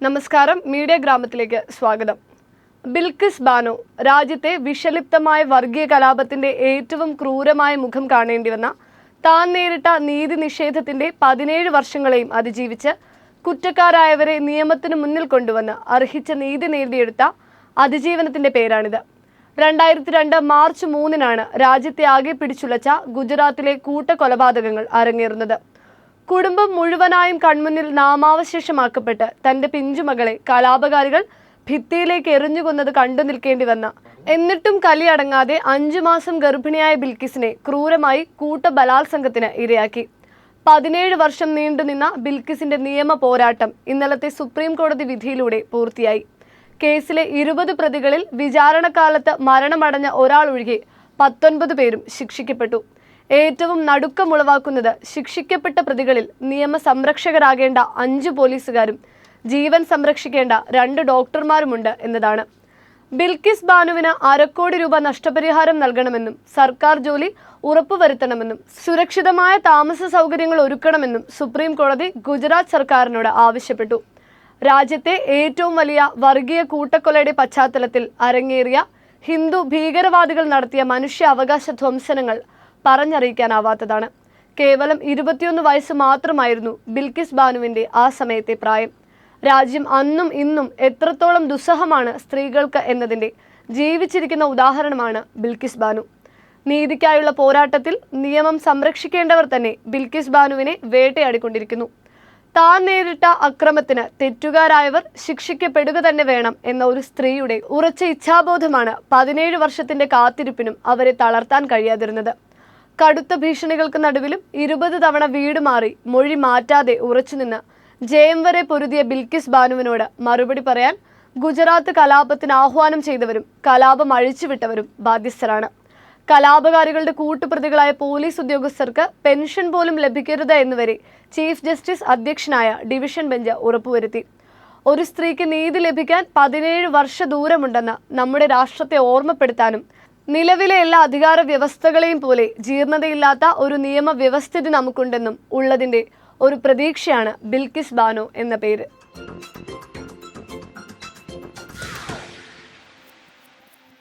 നമസ്കാരം. മീഡിയ ഗ്രാമത്തിലേക്ക് സ്വാഗതം. ബിൽക്കിസ് ബാനോ രാജ്യത്തെ വിഷലിപ്തമായ വർഗീയ കലാപത്തിന്റെ ഏറ്റവും ക്രൂരമായ മുഖം കാണേണ്ടി വന്ന താൻ നേരിട്ട നീതി നിഷേധത്തിന്റെ പതിനേഴ് വർഷങ്ങളെയും അതിജീവിച്ച് കുറ്റക്കാരായവരെ നിയമത്തിന് മുന്നിൽ കൊണ്ടുവന്ന് അർഹിച്ച നീതി നേടിയെടുത്ത അതിജീവനത്തിന്റെ പേരാണിത്. രണ്ടായിരത്തി രണ്ട് മാർച്ച് മൂന്നിനാണ് രാജ്യത്തെ ആകെ പിടിച്ചുലച്ച ഗുജറാത്തിലെ കൂട്ടക്കൊലപാതകങ്ങൾ അരങ്ങേറുന്നത്. കുടുംബം മുഴുവനായും കൺമുന്നിൽ നാമാവശേഷമാക്കപ്പെട്ട് തന്റെ പിഞ്ചുമകളെ കലാപകാരികൾ ഭിത്തിയിലേക്ക് എറിഞ്ഞുകൊന്നത് കണ്ടു നിൽക്കേണ്ടി വന്ന എന്നിട്ടും കലിയടങ്ങാതെ അഞ്ചു മാസം ഗർഭിണിയായ ബിൽക്കിസിനെ ക്രൂരമായി കൂട്ട ബലാത്സംഗത്തിന് ഇരയാക്കി. പതിനേഴ് വർഷം നീണ്ടുനിന്ന ബിൽക്കിസിന്റെ നിയമ പോരാട്ടം ഇന്നലത്തെ സുപ്രീം കോടതി വിധിയിലൂടെ പൂർത്തിയായി. കേസിലെ ഇരുപത് പ്രതികളിൽ വിചാരണക്കാലത്ത് മരണമടഞ്ഞ ഒരാൾ ഒഴികെ പത്തൊൻപത് പേരും ശിക്ഷിക്കപ്പെട്ടു. ഏറ്റവും നടുക്കമുളവാക്കുന്നത് ശിക്ഷിക്കപ്പെട്ട പ്രതികളിൽ നിയമസംരക്ഷകരാകേണ്ട അഞ്ച് പോലീസുകാരും ജീവൻ സംരക്ഷിക്കേണ്ട രണ്ട് ഡോക്ടർമാരുമുണ്ട് എന്നതാണ്. ബിൽക്കിസ് ബാനുവിന് അരക്കോടി രൂപ നഷ്ടപരിഹാരം നൽകണമെന്നും സർക്കാർ ജോലി ഉറപ്പുവരുത്തണമെന്നും സുരക്ഷിതമായ താമസ സൗകര്യങ്ങൾ ഒരുക്കണമെന്നും സുപ്രീം കോടതി ഗുജറാത്ത് സർക്കാരിനോട് ആവശ്യപ്പെട്ടു. രാജ്യത്തെ ഏറ്റവും വലിയ വർഗീയ കൂട്ടക്കൊലയുടെ പശ്ചാത്തലത്തിൽ അരങ്ങേറിയ ഹിന്ദു ഭീകരവാദികൾ നടത്തിയ മനുഷ്യ അവകാശ ധ്വംസനങ്ങൾ പറഞ്ഞറിയിക്കാനാവാത്തതാണ്. കേവലം ഇരുപത്തിയൊന്ന് വയസ്സ് മാത്രമായിരുന്നു ബിൽക്കിസ് ബാനുവിന്റെ ആ സമയത്തെ പ്രായം. രാജ്യം അന്നും ഇന്നും എത്രത്തോളം ദുസ്സഹമാണ് സ്ത്രീകൾക്ക് എന്നതിന്റെ ജീവിച്ചിരിക്കുന്ന ഉദാഹരണമാണ് ബിൽക്കിസ് ബാനു. നീതിക്കായുള്ള പോരാട്ടത്തിൽ നിയമം സംരക്ഷിക്കേണ്ടവർ തന്നെ ബിൽക്കിസ് ബാനുവിനെ വേട്ടയാടിക്കൊണ്ടിരിക്കുന്നു. താൻ നേരിട്ട അക്രമത്തിന് തെറ്റുകാരായവർ ശിക്ഷിക്കപ്പെടുക തന്നെ വേണം എന്ന ഒരു സ്ത്രീയുടെ ഉറച്ച ഇച്ഛാബോധമാണ് പതിനേഴ് വർഷത്തിന്റെ കാത്തിരിപ്പിനും അവരെ തളർത്താൻ കഴിയാതിരുന്നത്. കടുത്ത ഭീഷണികൾക്ക് നടുവിലും ഇരുപത് തവണ വീട് മാറി മൊഴി മാറ്റാതെ ഉറച്ചുനിന്ന് ജയം വരെ പൊരുതിയ ബിൽക്കിസ് ബാനുവിനോട് മറുപടി പറയാൻ ഗുജറാത്ത് കലാപത്തിന് ആഹ്വാനം ചെയ്തവരും കലാപം അഴിച്ചുവിട്ടവരും ബാധ്യസ്ഥരാണ്. കലാപകാരികളുടെ കൂട്ടുപ്രതികളായ പോലീസ് ഉദ്യോഗസ്ഥർക്ക് പെൻഷൻ പോലും ലഭിക്കരുത് എന്നുവരെ ചീഫ് ജസ്റ്റിസ് അധ്യക്ഷനായ ഡിവിഷൻ ബെഞ്ച് ഉറപ്പുവരുത്തി. ഒരു സ്ത്രീക്ക് നീതി ലഭിക്കാൻ പതിനേഴ് വർഷ ദൂരമുണ്ടെന്ന് നമ്മുടെ രാഷ്ട്രത്തെ ഓർമ്മപ്പെടുത്താനും നിലവിലെ എല്ലാ അധികാര വ്യവസ്ഥകളെയും പോലെ ജീർണതയില്ലാത്ത ഒരു നിയമ വ്യവസ്ഥിതി നമുക്കുണ്ടെന്നും ഉള്ളതിന്റെ ഒരു പ്രതീക്ഷയാണ് ബിൽക്കിസ് ബാനോ എന്ന പേര്.